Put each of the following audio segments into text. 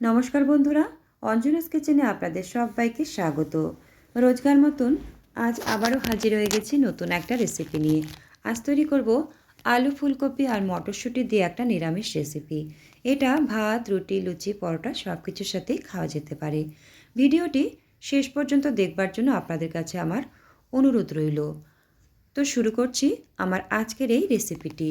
নমস্কার বন্ধুরা, অঞ্জনাস কিচেনে আপনাদের সবাইকে স্বাগত। রোজগার মতন আজ আবারও হাজির হয়ে গেছি নতুন একটা রেসিপি নিয়ে। আজ তৈরি করব আলু ফুলকপি আর মটরশুঁটি দিয়ে একটা নিরামিষ রেসিপি এটা ভাত, রুটি, লুচি, পরোটা সব কিছুর সাথেই খাওয়া যেতে পারে। ভিডিওটি শেষ পর্যন্ত দেখবার জন্য আপনাদের কাছে আমার অনুরোধ রইল। তো শুরু করছি আমার আজকের এই রেসিপিটি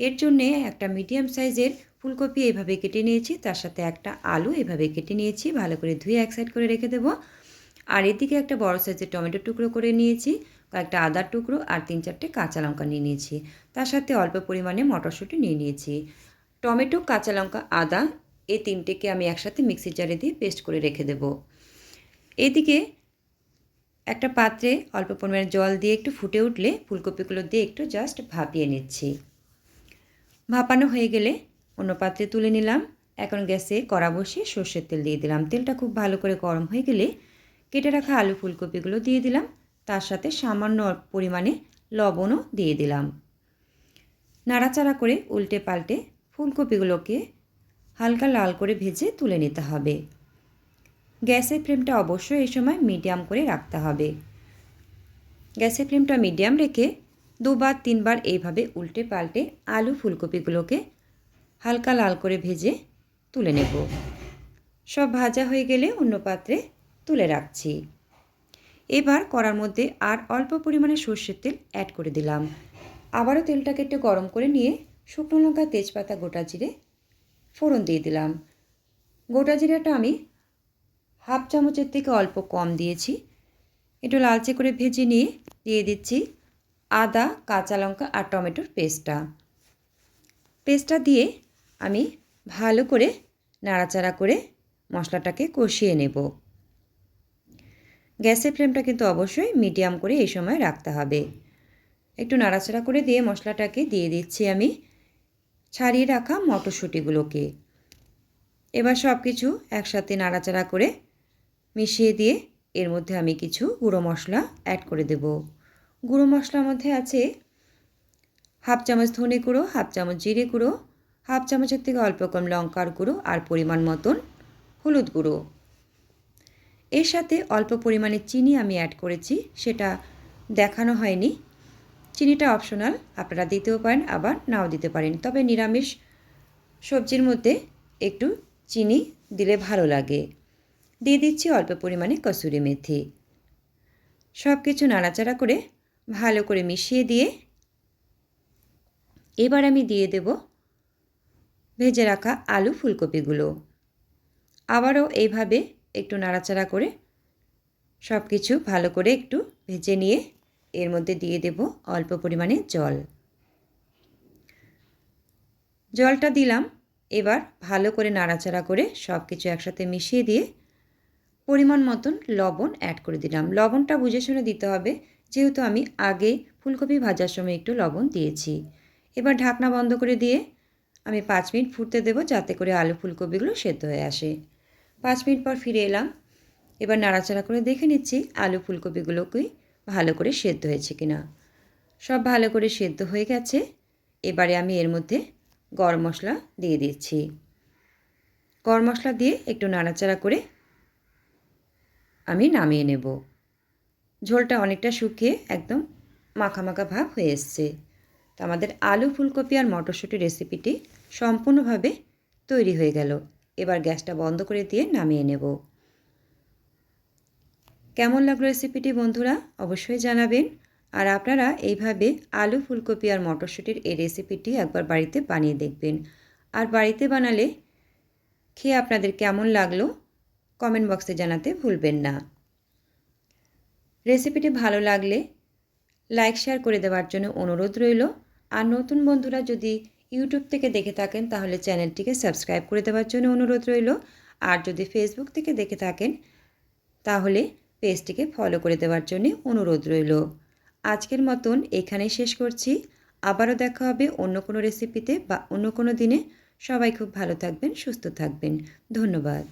এর জন্যে একটা মিডিয়াম সাইজের ফুলকপি এইভাবে কেটে নিয়েছি, তার সাথে একটা আলু এভাবে কেটে নিয়েছি, ভালো করে ধুয়ে এক সাইড করে রেখে দেবো। আর এদিকে একটা বড় সাইজের টমেটো টুকরো করে নিয়েছি, কয়েকটা আদার টুকরো আর তিন চারটে কাঁচা লঙ্কা নিয়ে নিয়েছি। তার সাথে অল্প পরিমাণে মটরশুঁটি নিয়ে নিয়েছি। টমেটো, কাঁচা লঙ্কা, আদা এই তিনটেকে আমি একসাথে মিক্সির জারে দিয়ে পেস্ট করে রেখে দেব। এদিকে একটা পাত্রে অল্প পরিমাণে জল দিয়ে একটু ফুটে উঠলে ফুলকপিগুলো দিয়ে একটু জাস্ট ভাপিয়ে নিচ্ছি। ভাপানো হয়ে গেলে অন্য পাত্রে তুলে নিলাম। এখন গ্যাসে কড়া বসিয়ে সর্ষের তেল দিয়ে দিলাম। তেলটা খুব ভালো করে গরম হয়ে গেলে কেটে রাখা আলু ফুলকপিগুলো দিয়ে দিলাম। তার সাথে সামান্য পরিমাণে লবণও দিয়ে দিলাম। নাড়াচাড়া করে উল্টে পাল্টে ফুলকপিগুলোকে হালকা লাল করে ভেজে তুলে নিতে হবে। গ্যাসের ফ্লেমটা অবশ্যই এই সময় মিডিয়াম করে রাখতে হবে। গ্যাসের ফ্লেমটা মিডিয়াম রেখে দুবার, তিনবার এইভাবে উল্টে পাল্টে আলু ফুলকপিগুলোকে হালকা লাল করে ভেজে তুলে নেব। সব ভাজা হয়ে গেলে অন্য পাত্রে তুলে রাখছি। এবার কড়ার মধ্যে আর অল্প পরিমাণে সর্ষের তেল অ্যাড করে দিলাম। আবারও তেলটাকে একটু গরম করে নিয়ে শুকনো লঙ্কা, তেজপাতা, গোটা জিরে ফোড়ন দিয়ে দিলাম। গোটা জিরাটা আমি হাফ চামচের থেকে অল্প কম দিয়েছি। একটু লালচে করে ভেজে নিয়ে দিয়ে দিচ্ছি। আদা, কাঁচা লঙ্কা আর টমেটোর পেস্টটা। পেস্টটা দিয়ে আমি ভালো করে নাড়াচাড়া করে মশলাটাকে কষিয়ে নেব। গ্যাসের ফ্লেমটা কিন্তু অবশ্যই মিডিয়াম করে এই সময় রাখতে হবে। একটু নাড়াচাড়া করে দিয়ে মশলাটাকে দিয়ে দিচ্ছি আমি ছাড়িয়ে রাখা মটরশুঁটিগুলোকে। এবার সব কিছু একসাথে নাড়াচাড়া করে মিশিয়ে দিয়ে এর মধ্যে আমি কিছু গুঁড়ো মশলা অ্যাড করে দেব। গুঁড়ো মশলার মধ্যে আছে হাফ চামচ ধনে গুঁড়ো, হাফ চামচ জিরে গুঁড়ো, হাফ চামচের থেকে অল্প কম লঙ্কার গুঁড়ো আর পরিমাণ মতন হলুদ গুঁড়ো। এর সাথে অল্প পরিমাণে চিনি আমি অ্যাড করেছি, সেটা দেখানো হয়নি। চিনিটা অপশনাল আপনারা দিতেও পারেন, আবার নাও দিতে পারেন। তবে নিরামিষ সবজির মধ্যে একটু চিনি দিলে ভালো লাগে। দিয়ে দিচ্ছি অল্প পরিমাণে কসুরি মেথি। সব কিছু নাড়াচাড়া করে ভালো করে মিশিয়ে দিয়ে এবার আমি দিয়ে দেব ভেজে রাখা আলু ফুলকপিগুলো। আবারও এইভাবে একটু নাড়াচাড়া করে সব কিছু ভালো করে একটু ভেজে নিয়ে এর মধ্যে দিয়ে দেব অল্প পরিমাণে জল। জলটা দিলাম, এবার ভালো করে নাড়াচাড়া করে সব কিছু একসাথে মিশিয়ে দিয়ে পরিমাণ মতন লবণ অ্যাড করে দিলাম। লবণটা বুঝে শুনে দিতে হবে যেহেতু আমি আগে ফুলকপি ভাজার সময় একটু লবণ দিয়েছি। এবার ঢাকনা বন্ধ করে দিয়ে আমি পাঁচ মিনিট ফুটতে দেবো যাতে করে আলু ফুলকপিগুলো সেদ্ধ হয়ে আসে। পাঁচ মিনিট পর ফিরে এলাম। এবার নাড়াচাড়া করে দেখে নিচ্ছি আলু ফুলকপিগুলোকে ভালো করে সেদ্ধ হয়েছে কিনা। সব ভালো করে সেদ্ধ হয়ে গেছে। এবারে আমি এর মধ্যে গরম মশলা দিয়ে দিচ্ছি। গরম মশলা দিয়ে একটু নাড়াচাড়া করে আমি নামিয়ে নেব। ঝোলটা অনেকটা শুকিয়ে একদম মাখা মাখা ভাব হয়ে এসছে। তো আমাদের আলু, ফুলকপি আর মটরশুঁটি রেসিপিটি সম্পূর্ণভাবে তৈরি হয়ে গেল। এবার গ্যাসটা বন্ধ করে দিয়ে নামিয়ে নেব। কেমন লাগল রেসিপিটি বন্ধুরা? অবশ্যই জানাবেন। আর আপনারা এইভাবে আলু, ফুলকপি আর মটরশুঁটির এই রেসিপিটি একবার বাড়িতে বানিয়ে দেখবেন। আর বাড়িতে বানালে খেয়ে আপনাদের কেমন লাগল কমেন্ট বক্সে জানাতে ভুলবেন না। রেসিপিটি ভালো লাগলে লাইক, শেয়ার করে দেওয়ার জন্য অনুরোধ রইল। আর নতুন বন্ধুরা যদি ইউটিউব থেকে দেখে থাকেন, তাহলে চ্যানেলটিকে সাবস্ক্রাইব করে দেওয়ার জন্য অনুরোধ রইল। আর যদি ফেসবুক থেকে দেখে থাকেন, তাহলে পেজটিকে ফলো করে দেওয়ার জন্য অনুরোধ রইল। আজকের মতন এখানেই শেষ করছি। আবারও দেখা হবে অন্য কোনো রেসিপিতে বা অন্য কোনো দিনে। সবাই খুব ভালো থাকবেন, সুস্থ থাকবেন। ধন্যবাদ।